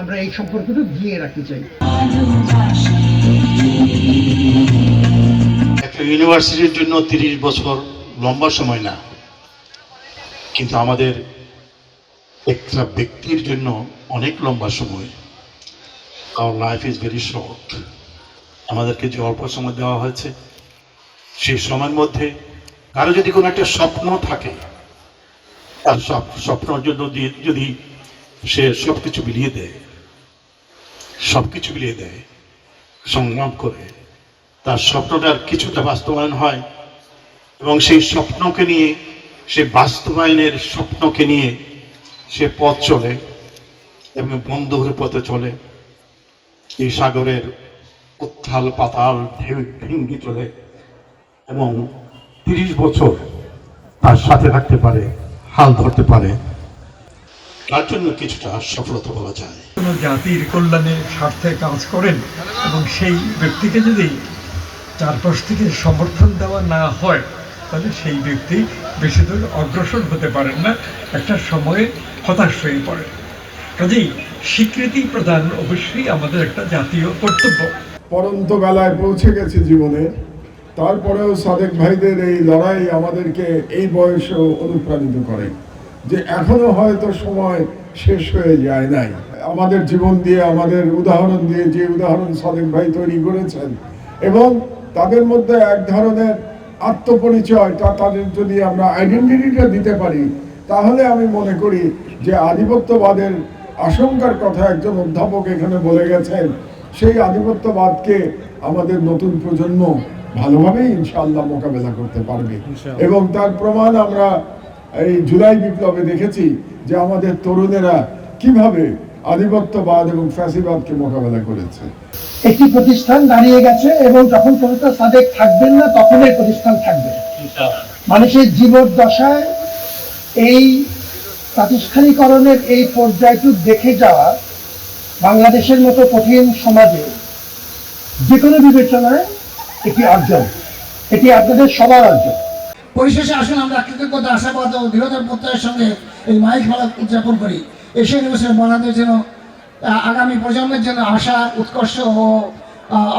আমরা এই সম্পর্কটা দিয়ে রাখতে চাই। ইউনিভার্সিটির জন্য তিরিশ বছর লম্বা সময় না। কিন্তু আমাদের একটা ব্যক্তির জন্য অনেক লম্বা সময়। কারণ লাইফ ইজ ভেরি শর্ট আমাদেরকে যে অল্প সময় দেওয়া হয়েছে, সেই সময়ের মধ্যে কারও যদি কোনো একটা স্বপ্ন থাকে, তার সব স্বপ্নের জন্য যদি- যদি সে সব কিছু বিলিয়ে দেয় সব কিছু বিলিয়ে দেয়, সংগ্রাম করে তার স্বপ্নটার কিছুটা বাস্তবায়ন হয়। এবং সেই স্বপ্নকে নিয়ে সে বাস্তবায়নের স্বপ্নকে নিয়ে সে পথ চলে এবং বন্ধুর পথে চলে। এই সাগরের উত্থাল পাতাল ঢেউ ভেঙ্গে চলে এবং তিরিশ বছর তার সাথে থাকতে পারে, হাল ধরতে পারে। তার জন্য কিছুটা সফলতা বলা যায়। কোনো জাতির কল্যাণে স্বার্থে কাজ করেন এবং সেই ব্যক্তিকে যদি চারপাশ থেকে সমর্থন দেওয়া না হয়, তাহলে সেই ব্যক্তি বেশি দূর অগ্রসর হতে পারেন না, একটা সময়ে হতাশ হয়ে পড়ে কাজেই স্বীকৃতি প্রদান অবশ্যই আমাদের একটা জাতীয় কর্তব্য। পরন্ত বেলায় পৌঁছে গেছে জীবনে, তারপরেও সাদেক ভাইদের এই লড়াই আমাদেরকে এই বয়সেও অনুপ্রাণিত করে, যে এখনও হয়তো সময় শেষ হয়ে যায় নাই। আমাদের জীবন দিয়ে, আমাদের উদাহরণ দিয়ে, যে উদাহরণ সাদেক ভাই তৈরি করেছেন, এবং তাদের মধ্যে এক ধরনের আত্মপরিচয় তা তাদের যদি আমরা আইডেন্টিটিটা দিতে পারি তাহলে আমি মনে করি যে আধিপত্যবাদের আশঙ্কার কথা একজন অধ্যাপক এখানে বলে গেছেন সেই আধিপত্যবাদকে আমাদের নতুন প্রজন্ম ভালোভাবেই ইনশাআল্লাহ মোকাবেলা করতে পারবে। এবং তার প্রমাণ আমরা এই জুলাই বিপ্লবে দেখেছি যে আমাদের তরুণেরা কীভাবে আধিপত্যবাদ এবং ফ্যাসিবাদকে মোকাবেলা করেছে। একটি প্রতিষ্ঠান দাঁড়িয়ে গেছে এবং যখন পর্যন্ত সাদেক থাকবেন না তখন এই প্রতিষ্ঠান থাকবে। মানুষের জীবদ্দশায় এই প্রাতিষ্ঠানিকরণের এই পর্যায়টুক দেখে যাওয়া বাংলাদেশের মতো কঠিন সমাজে যে কোনো বিবেচনায় একটি অর্জন। এটি আপনাদের সবার অর্জন। পরিশেষে আসুন আমরা কৃতজ্ঞতা আশাবাদ ও দৃঢ়তার প্রত্যয়ের সঙ্গে এই মাইক মেলা উদযাপন করি। এশিয়া ইউনিভার্সিটির মনাদের যেন আগামী প্রজন্মের জন্য আশা উৎকর্ষ ও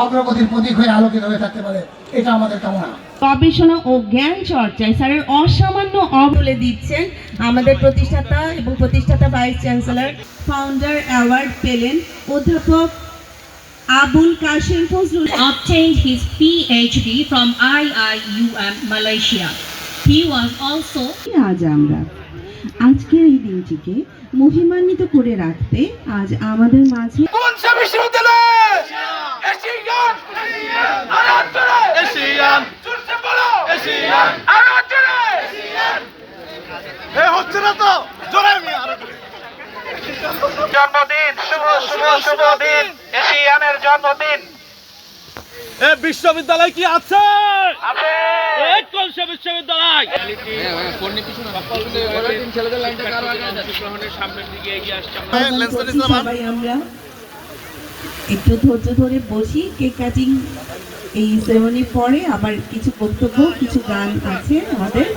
অগ্রগতির প্রতীক হয়ে আলোকিত হয়ে থাকতে পারে। এটা আমাদের কামনা। গবেষণা ও জ্ঞান চর্চায় স্যারের অসামান্য অবলে দিচ্ছেন আমাদের প্রতিষ্ঠাতা এবং প্রতিষ্ঠাতা ভাইস চ্যান্সেলর ফাউন্ডার অ্যাওয়ার্ড পেলেন অধ্যাপক Abul Kashem Fazlul. Obtained his PhD from IIUM Malaysia. He was also আজ আমরা আজকের এই দিনটিকে মহিমান্বিত করে রাখতে আজ আমাদের মাঝে জন্মদিন শুভ শুভ শুভ দিন। এশিয়ানের জন্মদিন। এ বিশ্ববিদ্যালয় কি আছে? বিশ্ববিদ্যালয়? সবাই আমরা একটু ধৈর্য ধরে বসি। কেক কাটিং এই সেরেমনি পরে আবার কিছু বক্তব্য কিছু গান আছে আমাদের।